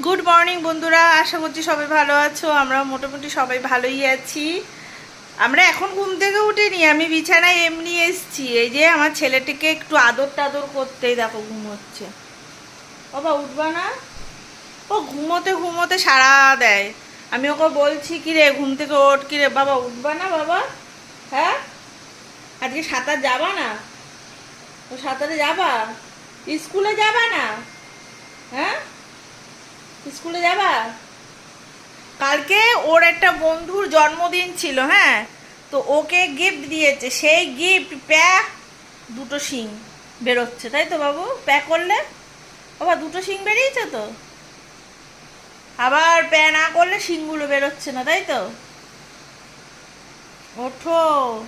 Good morning বন্ধুরা। আশা করছি সবাই ভালো আছো। আমরা মোটামুটি সবাই ভালোই আছি। আমরা এখন ঘুম থেকে উঠিনি, আমি বিছানায় এমনি এসছি। এই যে আমার ছেলেটিকে একটু আদর টাদর করতেই দেখো ঘুমোচ্ছে বাবা উঠবা না? ও ঘুমোতে ঘুমোতে সারা দেয়। আমি ওকে বলছি, কি রে, ঘুম থেকে ওঠ, কি রে? বাবা, উঠবা না বাবা? হ্যাঁ? আজকে সাঁতার যাবা না? ও সাঁতারে যাবা? স্কুলে যাবা না? হ্যাঁ? স্কুলে যাবা? কালকে ওর একটা বন্ধুর জন্মদিন ছিল হ্যাঁ? তো ওকে গিফট দিয়েছে, সেই গিফট প্যাক দুটো শিং বেরোচ্ছে, তাই তো বাবু? প্যা করলে? বাবা, দুটো শিং বেরিয়েছে তো? আবার প্যা না করলে শিংগুলো বেরোচ্ছে না, তাই তো? ওঠো।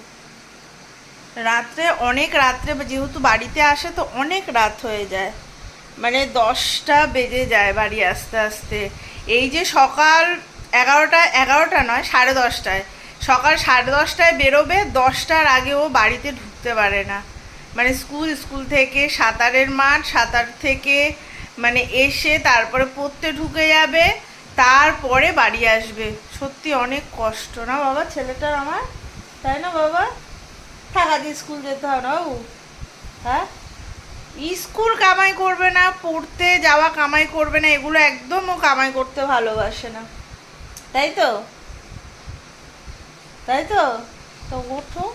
রাত্রে, অনেক রাত্রে, যেহেতু বাড়িতে আসে তো অনেক রাত হয়ে যায়। মানে দশটা বেজে যায় বাড়ি আস্তে আস্তে। এই যে সকাল এগারোটা এগারোটা নয়, সাড়ে দশটায়। সকাল সাড়ে দশটায় বেরোবে, দশটার আগেও বাড়িতে ঢুকতে পারে না। মানে স্কুল স্কুল থেকে সাঁতারের মাঠ, সাঁতার থেকে মানে এসে তারপরে পড়তে ঢুকে যাবে, তারপরে বাড়ি আসবে। সত্যি অনেক কষ্ট না বাবা? ছেলেটার আমার? তাই না বাবা? থাকা দিয়ে স্কুল যেতে হয় না বাবু। হ্যাঁ? স্কুল কামাই করবে না, পড়তে যাওয়া কামাই করবে না, এগুলো একদম ও কামাই করতে ভালোবাসে না। তাই তো? তাই তো? তো ওঠো।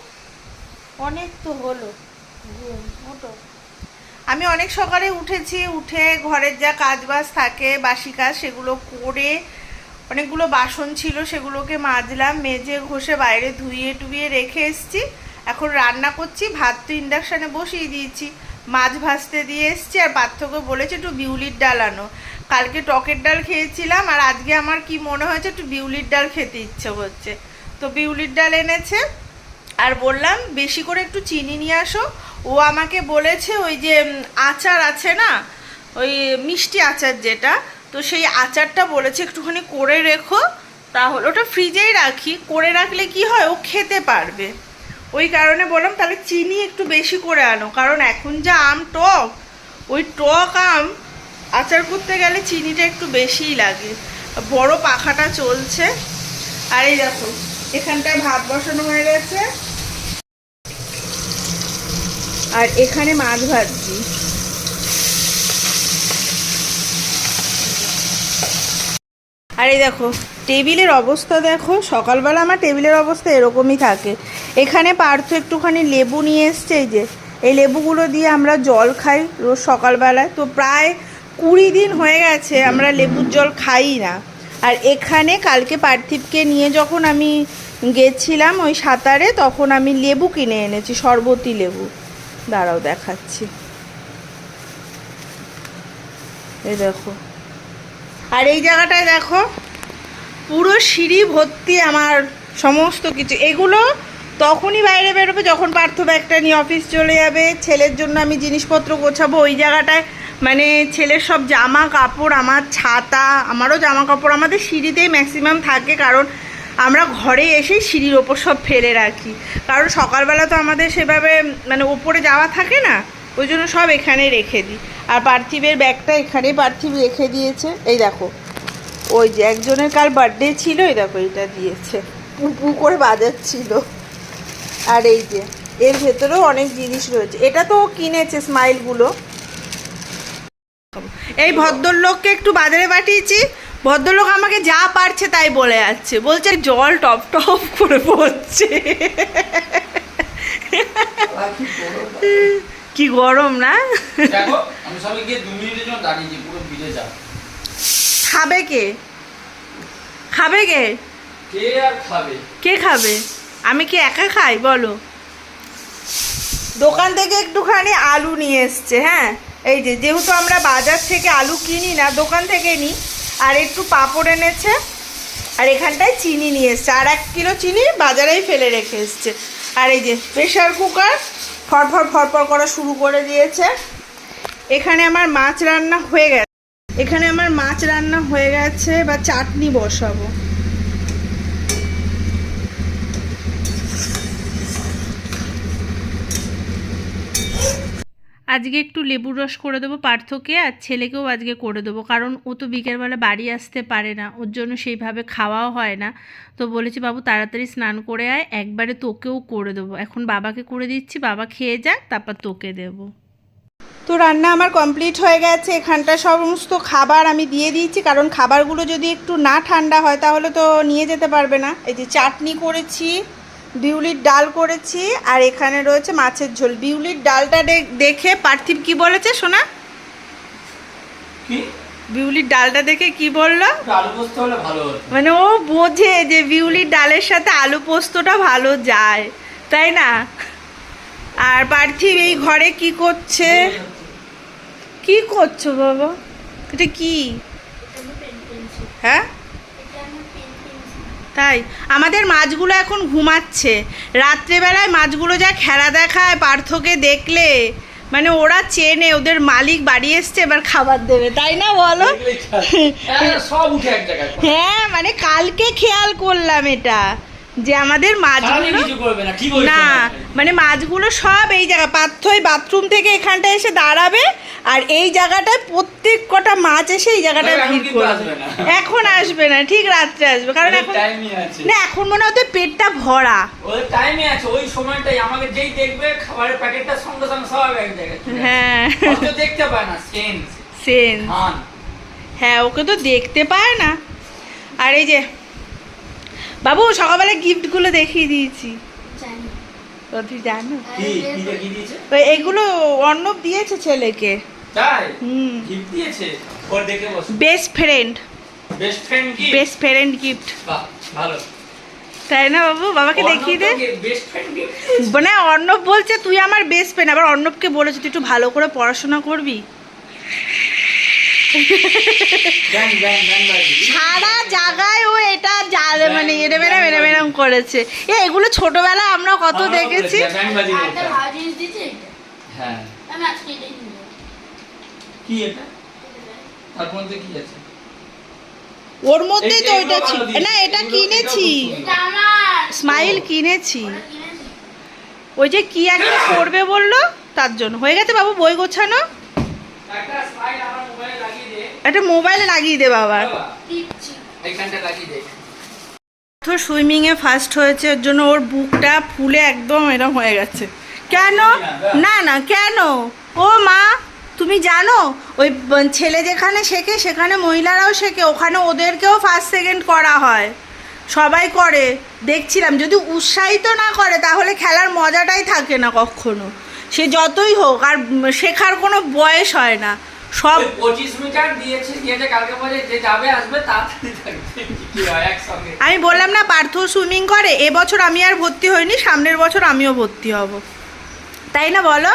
অনেক তো হলো। ওঠো। আমি অনেক সকালে উঠেছি, উঠে ঘরের যা কাজ বাজ থাকে, বাসি কাজ, সেগুলো করে অনেকগুলো বাসন ছিল, সেগুলোকে মাজলাম, মেজে ঘষে বাইরে ধুইয়ে টুইয়ে রেখে এসছি। এখন রান্না করছি ভাত তো ইন্ডাকশানে বসিয়ে দিয়েছি। মাছ ভাজতে দিয়ে এসছি, আর পার্থক্য বলেছে একটু বিউলির ডাল আনো। কালকে টকের ডাল খেয়েছিলাম, আর আজকে আমার কি মনে হয়েছে, একটু বিউলির ডাল খেতে ইচ্ছে করছে। তো বিউলির ডাল এনেছে, আর বললাম বেশি করে একটু চিনি নিয়ে আসো। ও আমাকে বলেছে ওই যে আচার আছে না, ওই মিষ্টি আচার যেটা, তো সেই আচারটা বলেছে একটুখানি করে রেখো, তাহলে ওটা ফ্রিজেই রাখি। করে রাখলে কি হয়, ও খেতে পারবে। ওই কারণে বললাম, তাহলে চিনি একটু বেশি করে আনো। কারণ এখন যা আম টক, ওই টক আম আচার করতে গেলে চিনিটা একটু বেশিই লাগে। বড় পাখাটা চলছে। আর এই দেখো, এখানটায় ভাত বসানো হয়ে গেছে। আর এখানে মাছ ভাজছি। আর এই দেখো, টেবিলের অবস্থা দেখো, সকালবেলা আমার টেবিলের অবস্থা এরকমই থাকে। এখানে পার্থ একটুখানি লেবু নিয়ে এসছে, এই যে। এই লেবুগুলো দিয়ে আমরা জল খাই রোজ সকালবেলায়। তো প্রায় কুড়ি দিন হয়ে গেছে আমরা লেবুর জল খাই না। আর এখানে কালকে পার্থিবকে নিয়ে যখন আমি গেছিলাম ওই সাঁতারে, তখন আমি লেবু কিনে এনেছি, শরবতি লেবু। দাঁড়াও দেখাচ্ছি। এই দেখো। আর এই জায়গাটায় দেখো, পুরো সিঁড়ি ভর্তি আমার সমস্ত কিছু। এগুলো তখনই বাইরে বেরোবে, যখন পার্থ ব্যাগটা নিয়ে অফিস চলে যাবে। ছেলের জন্য আমি জিনিসপত্র গোছাবো ওই জায়গাটায়। মানে ছেলের সব জামা কাপড়, আমার ছাতা, আমারও জামা কাপড় আমাদের সিঁড়িতেই ম্যাক্সিমাম থাকে, কারণ আমরা ঘরে এসেই সিঁড়ির ওপর সব ফেলে রাখি। কারণ সকালবেলা তো আমাদের সেভাবে মানে ওপরে যাওয়া থাকে না, ওই জন্য সব এখানে রেখে দিই। আর পার্থিবের ব্যাগটা এখানে পার্থিব রেখে দিয়েছে। এই দেখো, ওই যে একজনের কাল বার্থডে ছিল, এই দেখো এটা দিয়েছে। পু করে বাজাচ্ছিল। আর এই যে এর ভেতরেও অনেক জিনিস রয়েছে। এটা তো কিনেছে স্মাইলগুলো। এই ভদ্রলোককে একটু বাজারে পাঠিয়েছি। ভদ্রলোক আমাকে যা পারছে তাই বলে যাচ্ছে। বলছে জল টপ টপ করে পড়ছে। কি গরম না? খাবে কে? খাবে কে? কে আর খাবে? কে খাবে? আমি কি একা খাই? বলো। দোকান থেকে একটুখানি আলু নিয়ে এসছে হ্যাঁ? এই যে, যেহেতু আমরা বাজার থেকে আলু কিনি না, দোকান থেকে নিই আর একটু পাঁপড় এনেছে, আর এখানটায় চিনি নিয়ে এসছে, আর এক কিলো চিনি বাজারেই ফেলে রেখে এসছে। আর এই যে প্রেশার কুকার ফরফর ফরফর করা শুরু করে দিয়েছে। এখানে আমার মাছ রান্না হয়ে গেছে। এখানে আমার মাছ রান্না হয়ে গেছে বা চাটনি বসাবো। আজকে একটু লেবুর রস করে দেবো পার্থকে আর ছেলেকেও আজকে করে দেবো। কারণ ও তো বিকেলবেলা বাড়ি আসতে পারে না, ওর জন্য সেইভাবে খাওয়াও হয় না। তো বলেছি, বাবু, তাড়াতাড়ি স্নান করে আয়, একবারে তোকেও করে দেবো। এখন বাবাকে করে দিচ্ছি, বাবা খেয়ে যাক, তারপর তোকে দেবো। তো রান্না আমার কমপ্লিট হয়ে গেছে, এখানটা সমস্ত খাবার আমি দিয়ে দিয়েছি। কারণ খাবারগুলো যদি একটু না ঠান্ডা হয়, তাহলে তো নিয়ে যেতে পারবে না। এই যে চাটনি করেছি বিউলির ডাল করেছি আর এখানে রয়েছে মাছের ঝোল। বিউলির ডালটা দেখে পার্থিব কি বলেছে কি? বিউলির ডালটা দেখে কি বলল? মানে ও বোঝে যে বিউলির ডালের সাথে আলু পোস্তটা ভালো যায় তাই না? আর পার্থিব এই ঘরে কি করছে? কি করছ বাবা? এটা কি? হ্যাঁ? তাই আমাদের মাছগুলো এখন ঘুমাচ্ছে। রাত্রেবেলায় মাছগুলো যা খেলা দেখায় পার্থকে দেখলে মানে ওরা চেনে ওদের মালিক বাড়ি এসছে এবার খাবার দেবে তাই না বলো। হ্যাঁ, হ্যাঁ মানে কালকে খেয়াল করলাম এটা। যে আমাদের মাছগুলো না মানে মাছগুলো সব এই জায়গা পাথই বাথরুম থেকে এখানটায় এসে দাঁড়াবে আর এই জায়গাটায় প্রত্যেক কটা মাছ এসে এই জায়গাটায় ভিড় করবে। এখন আসবে না ঠিক রাত্রে আসবে কারণ এখন না এখন মনে হতে পেটটা ভরা। ওদের টাইমে আছে ওই সময়টাই আমাকে যেই দেখবে খাবারের প্যাকেটটা সঙ্গে সঙ্গে সব এক জায়গায় হ্যাঁ। দেখতে পায় না সেন্স হ্যাঁ ওকে তো দেখতে পায় না। আর এই যে বাবু সকালবেলা গিফটগুলো দেখিয়ে দিয়েছি। তুই জানো? এগুলো অর্ণব দিয়েছে ছেলেকে। হুম। গিফট দিয়েছে? ওর দেখে boss. Best friend best friend কি বেস্ট ফ্রেন্ড গিফট তাই না বাবু? বাবাকে দেখিয়ে দে। বেস্ট ফ্রেন্ড গিফট মানে অর্ণব বলছে তুই আমার বেস্ট ফ্রেন্ড আবার অর্ণবকে বলেছে তুই একটু ভালো করে পড়াশোনা করবি? সারা জায়গায় ও এটা জালে মানে এরম এরম এরম এরম করেছে। এ এগুলো ছোটবেলায় আমরা কত দেখেছি। হ্যাঁ। মধ্যে ওর মধ্যেই তো ওইটা ছিল না এটা কিনেছি। স্মাইল কিনেছি। ওই যে কি একটা করবে বলল? তার জন্য। হয়ে গেছে বাবু বই গোছানো? একটা স্মাইল আমার মোবাইলে একটা মোবাইলে লাগিয়ে দে বাবা। তো সুইমিংয়ে ফার্স্ট হয়েছে ওর জন্য ওর বুকটা ফুলে একদম এরকম হয়ে গেছে। কেন? না না কেন? ও মা তুমি জানো ওই ছেলে যেখানে শেখে সেখানে মহিলারাও শেখে ওখানে ওদেরকেও ফার্স্ট সেকেন্ড করা হয়। সবাই করে। দেখছিলাম যদি উৎসাহিত না করে তাহলে খেলার মজাটাই থাকে না কখনো। সে যতই হোক আর শেখার কোনো বয়স হয় না। সব মিটার দিয়েছে কালকে যে যাবে আসবে তাড়াতাড়ি আমি বললাম না পার্থ সুইমিং করে এবছর আমি আর ভর্তি হইনি সামনের বছর আমিও ভর্তি হব। তাই না বলো?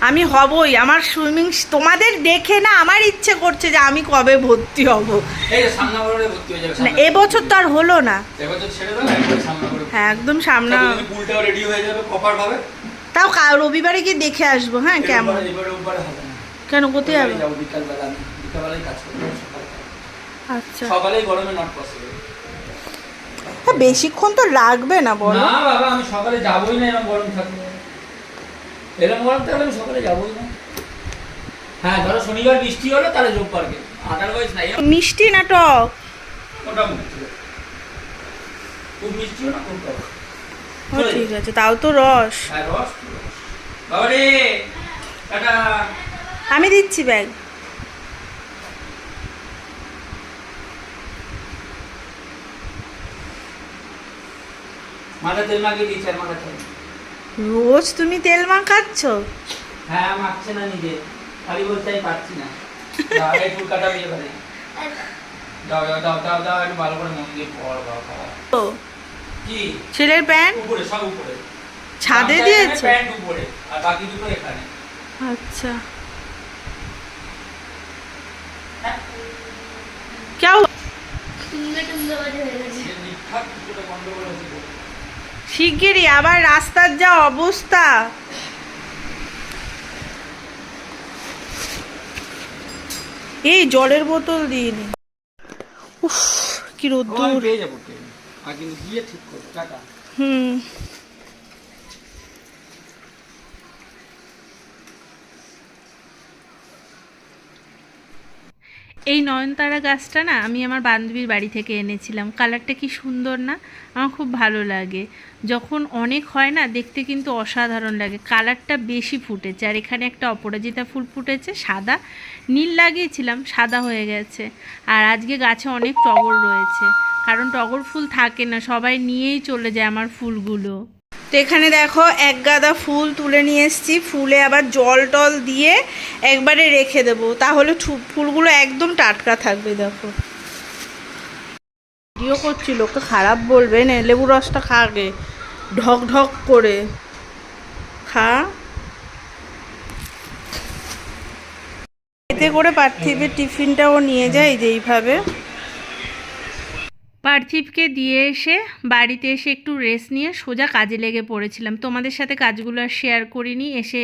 আমি হবই আমার সুইমিং তোমাদের দেখে না আমার ইচ্ছে করছে যে আমি কবে ভর্তি হব। না এবছর তো আর হলো না। হ্যাঁ একদম সামনে তাও রবিবারে গিয়ে দেখে আসব হ্যাঁ কেমন? কেন? কোথায় যাবে যাব বিকাল বেলা আমি বিকালবেলায় কাজ করব আচ্ছা। সকালেই গরমে নট পসিবল হ্যাঁ বেশিক্ষণ তো লাগবে না বলো। না বাবা আমি সকালে যাবোই না এরকম গরম থাকলে। এরকম গরম থাকলে আমি সকালে যাবোই না। হ্যাঁ ধরো শনিবার বৃষ্টি হলো তাহলে যোগ পারবে। আদারওয়াইজ নাই। মিষ্টি না টক মোটামুটি। খুব মিষ্টিও না খুব টক ঠিক আছে তাও তো রস। হ্যাঁ রস রস। বাবা রে টাটা। আমি দিচ্ছি ব্যাগ। মাথা তেল মাখিয়ে দিয়েছি আর মাথা তেল রোজ তুমি তেল মাখাচ্ছ? হ্যাঁ মাখছে না নিজে। খালি বলতে আমি পারছি না। দাও, এই করে দাও দাও দাও দাও দাও একটু ভালো করে মন দিয়ে পড় বাবা তো কি? ছেলের প্যান্ট? উপরে সব উপরে। ছাদে দিয়েছে? প্যান্ট উপরে আর বাকি দুটো এখানে। আচ্ছা। করে আছে। শিগগিরই আবার রাস্তার যা অবস্থা। এই জলের বোতল দিইনি উফ কি রোদ্দুর। হুম। এই নয়নতারা গাছটা না আমি আমার বান্ধবীর বাড়ি থেকে এনেছিলাম। কালারটা কি সুন্দর না? আমার খুব ভালো লাগে। যখন অনেক হয় না, দেখতে কিন্তু অসাধারণ লাগে। কালারটা বেশি ফুটেছে আর এখানে একটা অপরাজিতা ফুল ফুটেছে, সাদা। নীল লাগিয়েছিলাম, সাদা হয়ে গেছে। আর আজকে গাছে অনেক টগর রয়েছে। কারণ টগর ফুল থাকে না, সবাই নিয়েই চলে যায় আমার ফুলগুলো। তো এখানে দেখো এক গাদা ফুল তুলে নিয়ে এসেছি। ফুলে আবার জল টল দিয়ে একবারে রেখে দেবো। তাহলে ফুলগুলো একদম টাটকা থাকবে, দেখো। ভিডিও করছি লোককে খারাপ বলবে, না, লেবু রসটা খা আগে। ঢক ঢক করে। খা। এতে করে পার্থিবের টিফিনটাও নিয়ে যায় যে এইভাবে। পার্থিবকে দিয়ে এসে বাড়িতে এসে একটু রেস্ট নিয়ে সোজা কাজে লেগে পড়েছিলাম। তোমাদের সাথে কাজগুলো আর শেয়ার করিনি। এসে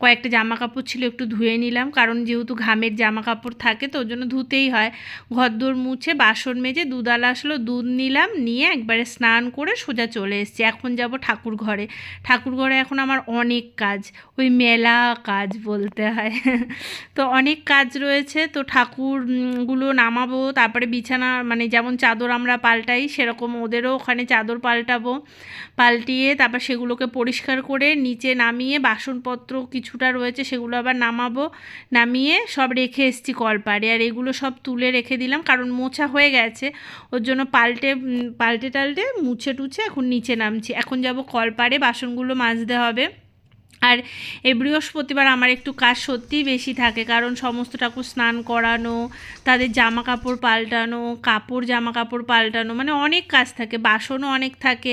কয়েকটা জামা কাপড় ছিল একটু ধুয়ে নিলাম। কারণ যেহেতু ঘামের জামা কাপড় থাকে, তো ওর জন্য ধুতেই হয়। ঘরদোর মুছে বাসন মেজে দুধালা আসলো, দুধ নিলাম, নিয়ে একবারে স্নান করে সোজা চলে এসেছি। এখন যাব ঠাকুর ঘরে। ঠাকুর ঘরে এখন আমার অনেক কাজ, ওই মেলা কাজ বলতে হয়। তো অনেক কাজ রয়েছে। তো ঠাকুরগুলো নামাবো, তারপরে বিছানা মানে যেমন চাদর আমরা পাল্টাই, সেরকম ওদেরও ওখানে চাদর পাল্টাবো। পাল্টিয়ে তারপর সেগুলোকে পরিষ্কার করে নিচে নামিয়ে বাসনপত্র কিছুটা রয়েছে সেগুলো আবার নামাবো। নামিয়ে সব রেখে এসেছি কলপাড়ে। আর এগুলো সব তুলে রেখে দিলাম কারণ মোছা হয়ে গেছে। ওর জন্য পাল্টে পাল্টে টাল্টে মুছে টুছে এখন নিচে নামছি। এখন যাব কলপাড়ে, বাসনগুলো মাজতে হবে। আর এই বৃহস্পতিবার আমার একটু কাজ সত্যিই বেশি থাকে, কারণ সমস্ত ঠাকুর স্নান করানো, তাদের জামা কাপড় পাল্টানো, কাপড় জামা কাপড় পাল্টানো মানে অনেক কাজ থাকে, বাসনও অনেক থাকে,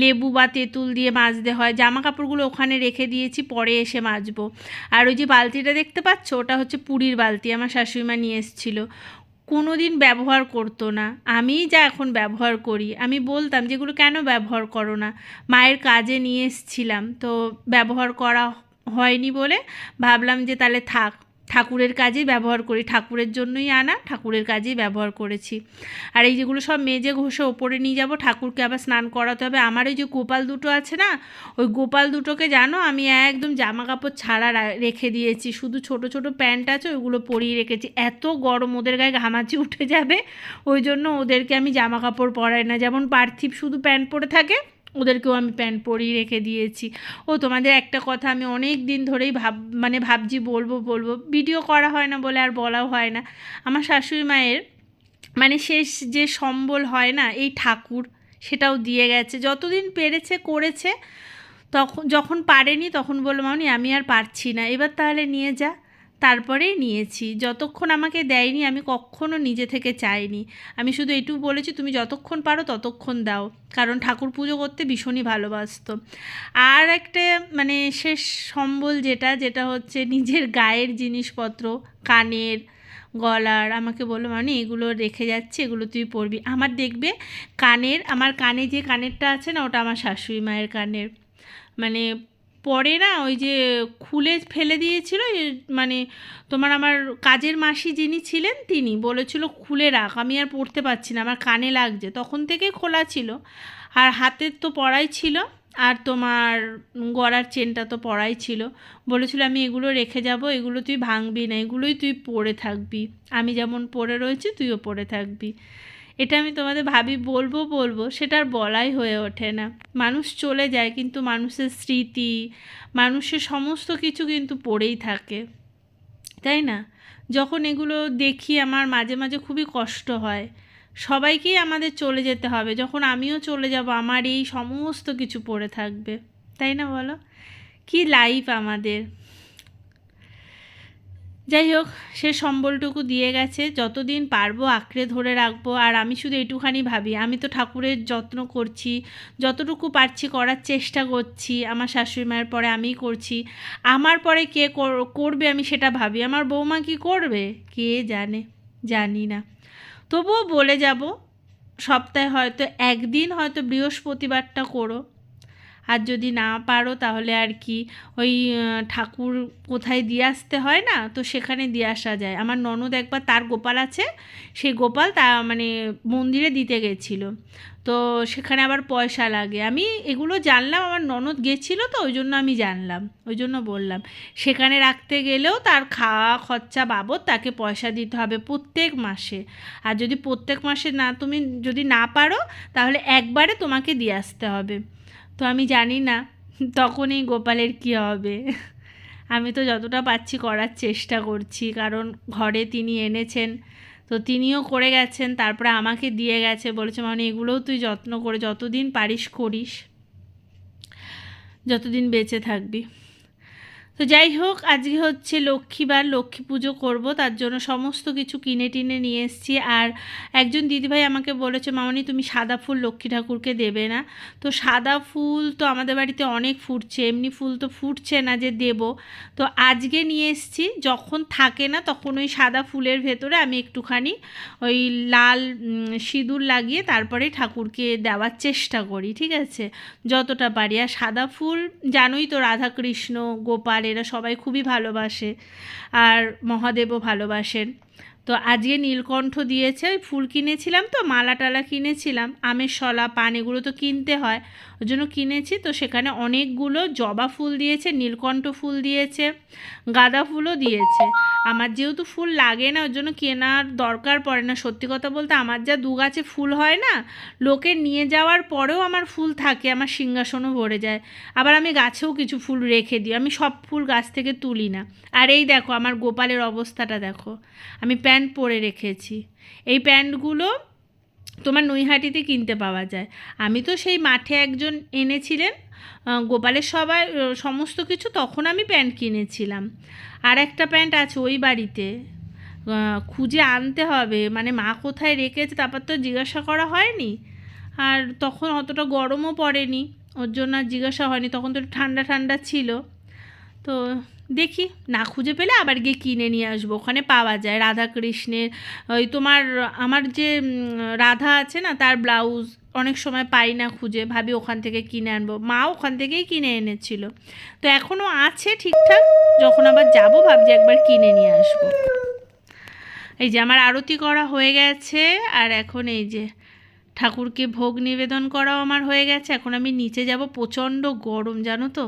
লেবু বা তেঁতুল দিয়ে মাজতে হয় জামা কাপড়গুলো ওখানে রেখে দিয়েছি, পরে এসে মাজবো। আর ওই যে বালতিটা দেখতে পাচ্ছ? ওটা হচ্ছে পুরীর বালতি, আমার শাশুড়িমা নিয়ে এসেছিল। কোনো দিন ব্যবহার করতো না। আমিই যা এখন ব্যবহার করি। আমি বলতাম যেগুলো কেন ব্যবহার করো না? মায়ের কাজে নিয়ে এসছিলাম। তো ব্যবহার করা হয়নি বলে ভাবলাম যে, তাহলে থাক। ঠাকুরের কাজেই ব্যবহার করি। ঠাকুরের জন্যই আনা, ঠাকুরের কাজেই ব্যবহার করেছি। আর এই যেগুলো সব মেজে ঘষে ওপরে নিয়ে যাব, ঠাকুরকে আবার স্নান করাতে হবে। আমার ওই যে গোপাল দুটো আছে না, ওই গোপাল দুটোকে জানো, আমি একদম জামা কাপড় ছাড়া রেখে দিয়েছি। শুধু ছোট ছোট প্যান্ট আছে, ওইগুলো পরিয়ে রেখেছি। এত গরম ওদের গায়ে ঘামাচি উঠে যাবে, ওই জন্য ওদেরকে আমি জামা কাপড় পরাই না। যেমন পার্থিব শুধু প্যান্ট পরে থাকে ওদেরকেও আমি প্যান্ট পরিয়ে রেখে দিয়েছি। ও তোমাদের একটা কথা আমি অনেক দিন ধরেই ভাব মানে ভাবছি বলব বলব। ভিডিও করা হয় না বলে আর বলাও হয় না। আমার শাশুড়ি মায়ের মানে শেষ যে সম্বল হয় না, এই ঠাকুর সেটাও দিয়ে গেছে। যতদিন পেরেছে, করেছে, তখন, যখন পারেনি তখন বললাম আমি আর পারছি না। এবার তাহলে নিয়ে যা। তারপরেই নিয়েছি। যতক্ষণ আমাকে দেয়নি, আমি কখনো নিজে থেকে চাইনি। আমি শুধু এটুকু বলেছি, তুমি যতক্ষণ পারো ততক্ষণ দাও। কারণ ঠাকুর পুজো করতে ভীষণই ভালোবাসতো। আর একটা মানে শেষ সম্বল যেটা যেটা হচ্ছে নিজের গায়ের জিনিসপত্র, কানের, গলার, আমাকে বলল মানে এগুলো রেখে যাচ্ছে, এগুলো তুই পরবি। আমার দেখবে কানের, আমার কানে যে কানেরটা আছে না, ওটা আমার শাশুড়ি মায়ের কানের। মানে পরে না ওই যে খুলে ফেলে দিয়েছিল মানে তোমার আমার কাজের মাসি যিনি ছিলেন তিনি বলেছিল, খুলে রাখ, আমি আর পড়তে পারছি না, আমার কানে লাগছে। তখন থেকে খোলা ছিল। আর হাতের তো পড়াই ছিল, আর তোমার গড়ার চেনটা তো পড়াই ছিল। বলেছিল, আমি এগুলো রেখে যাব, এগুলো তুই ভাঙবি না, এগুলোই তুই পরে থাকবি। আমি যেমন পরে রয়েছি, তুইও পরে থাকবি। এটা আমি তোমাদের ভাবি বলব বলব, সেটা আর বলাই হয়ে ওঠে না। মানুষ চলে যায়, কিন্তু মানুষের স্মৃতি, মানুষের সমস্ত কিছু কিন্তু পড়েই থাকে। তাই না? যখন এগুলো দেখি, আমার মাঝে মাঝে খুবই কষ্ট হয়। সবাইকেই আমাদের চলে যেতে হবে। যখন আমিও চলে যাব, আমার এই সমস্ত কিছু পড়ে থাকবে। তাই না বলো? কি লাইফ আমাদের? যাই হোক সে সম্বলটুকু দিয়ে গেছে। যতদিন পারব আঁকড়ে ধরে রাখব। আর আমি শুধু এটুখানি ভাবি, আমি তো ঠাকুরের যত্ন করছি, যতটুকু পারছি করার চেষ্টা করছি, আমার শাশুড়ি মায়ের পরে আমিই করছি। আমার পরে কে করবে আমি সেটা ভাবি। আমার বৌমা কি করবে? কে জানে, জানি না। তবুও বলে যাব, সপ্তাহে হয়তো, একদিন হয়তো বৃহস্পতিবারটা করো। আর যদি না পারো তাহলে আর কি ওই ঠাকুর কোথায় দিয়ে আসতে হয় না? তো সেখানে দিয়ে আসা যায়। আমার ননদ একবার তার গোপাল আছে, সেই গোপাল তা মানে মন্দিরে দিতে গেছিল। তো সেখানে আবার পয়সা লাগে। আমি এগুলো জানলাম, আমার ননদ গেছিল তো, ওই জন্য আমি জানলাম, ওই জন্য বললাম। সেখানে রাখতে গেলেও তার খাওয়া খরচা বাবদ তাকে পয়সা দিতে হবে প্রত্যেক মাসে। আর যদি প্রত্যেক মাসে না, তুমি যদি না পারো, তাহলে একবারে তোমাকে দিয়ে আসতে হবে। তো আমি জানি না, তখনই গোপালের কী হবে। আমি তো যতটা পাচ্ছি করার চেষ্টা করছি, কারণ ঘরে তিনি এনেছেন, তো তিনিও করে গেছেন, তারপরে আমাকে দিয়ে গেছে, বলেছে মানে এগুলোও তুই যত্ন করে যতদিন পারিস করিস, যতদিন বেঁচে থাকবি। তো যাই হোক, আজকে হচ্ছে লক্ষ্মীবার, লক্ষ্মী পুজো করব, তার জন্য সমস্ত কিছু কিনে টিনে নিয়ে এসেছি। আর একজন দিদিভাই আমাকে বলেছে, মামনি, তুমি সাদা ফুল লক্ষ্মী ঠাকুরকে দেবে না। তো সাদা ফুল তো আমাদের বাড়িতে অনেক ফুটছে, এমনি ফুল তো ফুটছে না যে দেব। তো আজকে নিয়ে এসেছি, যখন থাকে না তখন ওই সাদা ফুলের ভেতরে আমি একটুখানি ওই লাল সিঁদুর লাগিয়ে তারপরে ঠাকুরকে দেওয়ার চেষ্টা করি, ঠিক আছে? যতটা পারি। আর সাদা ফুল, জানোই তো রাধাকৃষ্ণ, গোপাল এরা সবাই খুবই ভালোবাসে আর মহাদেবও ভালোবাসেন। তো আজকে নীলকণ্ঠ দিয়েছে, ওই ফুল কিনেছিলাম তো মালা টালা কিনেছিলাম, আমের শলা, পান, এগুলো তো কিনতে হয়। ওই জন্য কিনেছি। তো সেখানে অনেকগুলো জবা ফুল দিয়েছে, নীলকণ্ঠ ফুল দিয়েছে, গাঁদা ফুলও দিয়েছে। আমার যেহেতু ফুল লাগে না ওর জন্য কেনার দরকার পড়ে না। সত্যি কথা বলতে আমার যা দু গাছে ফুল হয় না, লোকে নিয়ে যাওয়ার পরেও আমার ফুল থাকে, আমার সিংহাসনও ভরে যায়। আবার আমি গাছেও কিছু ফুল রেখে দিই, আমি সব ফুল গাছ থেকে তুলি না। আর এই দেখো আমার গোপালের অবস্থাটা দেখো, আমি প্যান্ট পরে রেখেছি। এই প্যান্টগুলো তোমার নৈহাটিতে কিনতে পাওয়া যায়। আমি তো সেই মাঠে একজন এনেছিলেন গোপালের সবাই সমস্ত কিছু তখন আমি প্যান্ট কিনেছিলাম। আর একটা প্যান্ট আছে ওই বাড়িতে খুঁজে আনতে হবে। মানে মা কোথায় রেখেছে তারপর তো জিজ্ঞাসা করা হয়নি। আর তখন অতটা গরমও পড়েনি, ওর জন্য আর জিজ্ঞাসা হয়নি। তখন তো ঠান্ডা ঠান্ডা ছিল। তো দেখি, না খুঁজে পেলে আবার গিয়ে কিনে নিয়ে আসব। ওখানে পাওয়া যায়। রাধা কৃষ্ণের ওই তোমার, আমার যে রাধা আছে না, তার ব্লাউজ অনেক সময় পাই না খুঁজে। ভাবি ওখান থেকে কিনে আনব। মা ওখান থেকেই কিনে এনেছিল। তো এখনও আছে ঠিকঠাক। যখন আবার যাব, ভাবছি একবার কিনে নিয়ে আসব। এই যে আমার আরতি করা হয়ে গেছে। আর এখন এই যে ঠাকুরকে ভোগ নিবেদন করাও আমার হয়ে গেছে। এখন আমি নিচে যাব প্রচণ্ড গরম, জানো তো?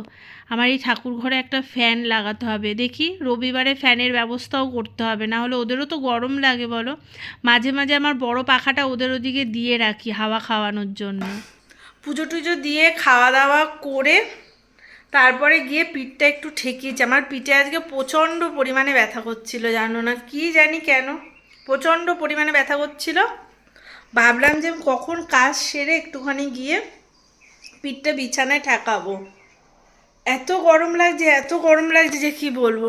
আমার এই ঠাকুর ঘরে একটা ফ্যান লাগাতে হবে। দেখি রবিবারে ফ্যানের ব্যবস্থাও করতে হবে, না হলে ওদেরও তো গরম লাগে, বলো? মাঝে মাঝে আমার বড় পাখাটা ওদের ওদিকে দিয়ে রাখি হাওয়া খাওয়ানোর জন্য। পুজো টুজো দিয়ে খাওয়া দাওয়া করে তারপরে গিয়ে পিঠটা একটু ঠেকিয়েছি। আমার পিঠে আজকে প্রচণ্ড পরিমাণে ব্যথা করছিল, জানো না? কি জানি কেন? প্রচণ্ড পরিমাণে ব্যথা করছিল। ভাবলাম যে কখন কাজ সেরে একটুখানি গিয়ে পিঠটা বিছানায় ঠেকাবো। এত গরম লাগছে, এত গরম লাগছে যে কি বলব।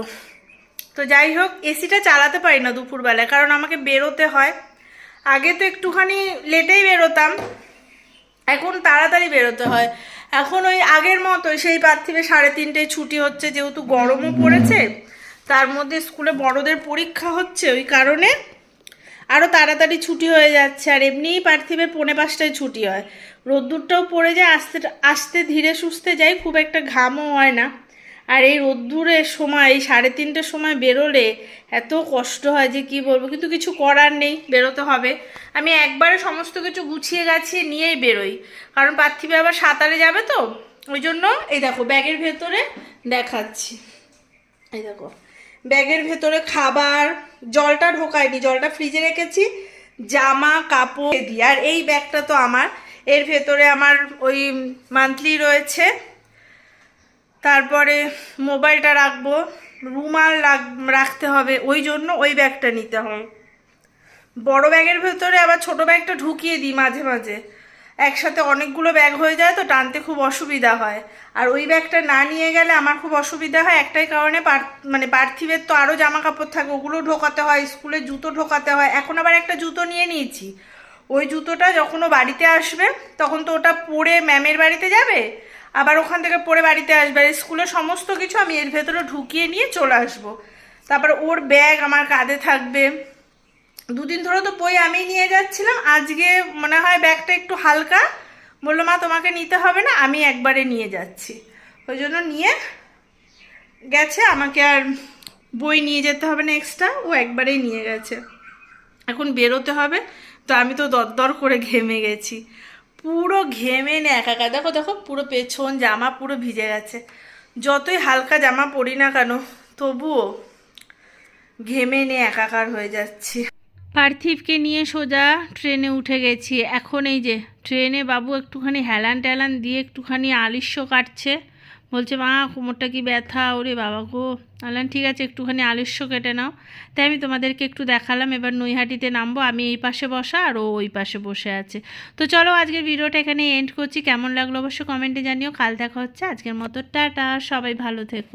তো যাই হোক, এসিটা চালাতে পারি না দুপুরবেলায়, কারণ আমাকে বেরোতে হয়। আগে তো একটুখানি লেটেই বেরোতাম, এখন তাড়াতাড়ি বেরোতে হয়। এখন ওই আগের মতো, সেই পার্থিবে সাড়ে তিনটেয় ছুটি হচ্ছে, যেহেতু গরমও পড়েছে, তার মধ্যে স্কুলে বড়দের পরীক্ষা হচ্ছে, ওই কারণে আরও তাড়াতাড়ি ছুটি হয়ে যাচ্ছে, আর এমনিই পার্থিবের পৌনে পাঁচটায় ছুটি হয়। রোদ্দুরটাও পড়ে যায়, আসতে আসতে ধীরে সুস্থে যাই খুব একটা ঘামও হয় না। আর এই রোদ্দুরের সময়, এই সাড়ে তিনটের সময় বেরোলে এত কষ্ট হয় যে কি বলব, কিন্তু কিছু করার নেই, বেরোতে হবে। আমি একবারে সমস্ত কিছু গুছিয়ে গাছিয়ে নিয়েই বেরোই। কারণ পার্থিবে আবার সাঁতারে যাবে তো, ওই জন্য এই দেখো, ব্যাগের ভেতরে দেখাচ্ছি। এই দেখো। ব্যাগের ভেতরে খাবার, জলটা ঢোকায়নি, জলটা ফ্রিজে রেখেছি, জামা, কাপড় দিই আর এই ব্যাগটা তো আমার। এর ভেতরে আমার ওই মান্থলি রয়েছে। তারপরে মোবাইলটা রাখব। রুমাল রাখ- রাখতে হবে। ওই জন্য ওই ব্যাগটা নিতে হয়। বড় ব্যাগের ভেতরে আবার ছোট ব্যাগটা ঢুকিয়ে দিই মাঝে মাঝে। একসাথে অনেকগুলো ব্যাগ হয়ে যায় তো টানতে খুব অসুবিধা হয়। আর ওই ব্যাগটা না নিয়ে গেলে আমার খুব অসুবিধা হয়। একটাই কারণে মানে পার্থিবের তো আরও জামা কাপড় থাকে, ওগুলো ঢোকাতে হয়, স্কুলে জুতো ঢোকাতে হয়। এখন আবার একটা জুতো নিয়ে নিয়েছি। ওই জুতোটা যখন ও বাড়িতে আসবে, তখন তো ওটা পরে ম্যামের বাড়িতে যাবে, আবার ওখান থেকে পরে বাড়িতে আসবে। আর স্কুলের সমস্ত কিছু আমি এর ভেতরে ঢুকিয়ে নিয়ে চলে আসব। তারপর ওর ব্যাগ আমার কাঁধে থাকবে। দুদিন ধরে তো বই আমি নিয়ে যাচ্ছিলাম। আজকে মনে হয় ব্যাগটা একটু হালকা। বলল, মা, তোমাকে নিতে হবে না, আমি একবারে নিয়ে যাচ্ছি। ওই জন্য নিয়ে গেছে। আমাকে আর বই নিয়ে যেতে হবে না এক্সট্রা ও একবারেই নিয়ে গেছে। এখন বেরোতে হবে, তো আমি তো দরদর করে ঘেমে গেছি। পুরো ঘেমে নে একাকার। দেখো দেখো, পুরো পেছন জামা পুরো ভিজে গেছে। যতই হালকা জামা পরি না কেন, তবুও ঘেমে নে একাকার হয়ে যাচ্ছি। পার্থিবকে নিয়ে সোজা ট্রেনে উঠে গেছি। এখন এই যে ট্রেনে বাবু একটুখানি হেলান ট্যালান দিয়ে একটুখানি আলিস্য কাটছে। বলছে, মা, কোমরটা কি ব্যথা? ওরে বাবা গো। বললাম, ঠিক আছে, একটুখানি আলিস্য কেটে নাও। তাই আমি তোমাদেরকে একটু দেখালাম। এবার নৈহাটিতে নামবো। আমি এই পাশে বসা আর ও ওই পাশে বসে আছে। তো চলো, আজকের ভিডিওটা এখানে এন্ড করছি। কেমন লাগল অবশ্য কমেন্টে জানিও। কাল দেখা হচ্ছে। আজকের মতো, টাটা। সবাই ভালো থেকো।